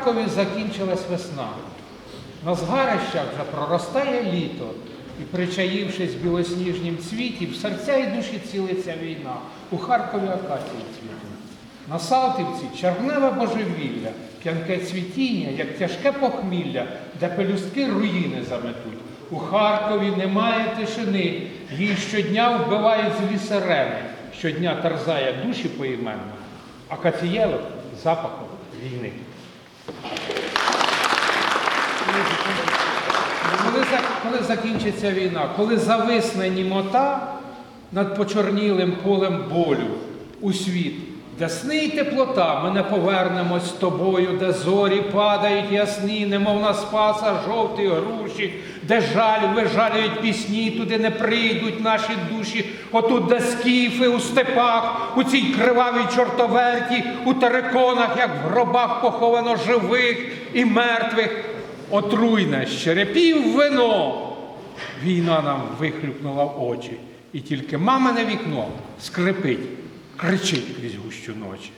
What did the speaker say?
Харкові закінчилась весна. На згарищах вже проростає літо, і, причаївшись в білосніжнім цвіті, в серця і душі цілиться війна. У Харкові акації цвітуть. На Салтівці черневе божевілля, п'янке цвітіння, як тяжке похмілля, де пелюстки руїни заметуть. У Харкові немає тишини, її щодня вбивають злі сирени, щодня терзає душі поіменно, а Кацієлов запахом війни. Коли, коли закінчиться війна, коли зависне німота над почорнілим полем болю у світ, сни й теплота, ми не повернемось з тобою, де зорі падають ясні, немов на спаса жовті груші, де жаль вижалюють пісні, туди не прийдуть наші душі, отут, де скіфи у степах, у цій кривавій чортоверті, у териконах, як в гробах поховано живих і мертвих. Отруйне з черепів вино. Війна нам вихлюпнула очі, і тільки мамине вікно скрипить, кричить крізь гущу ночі.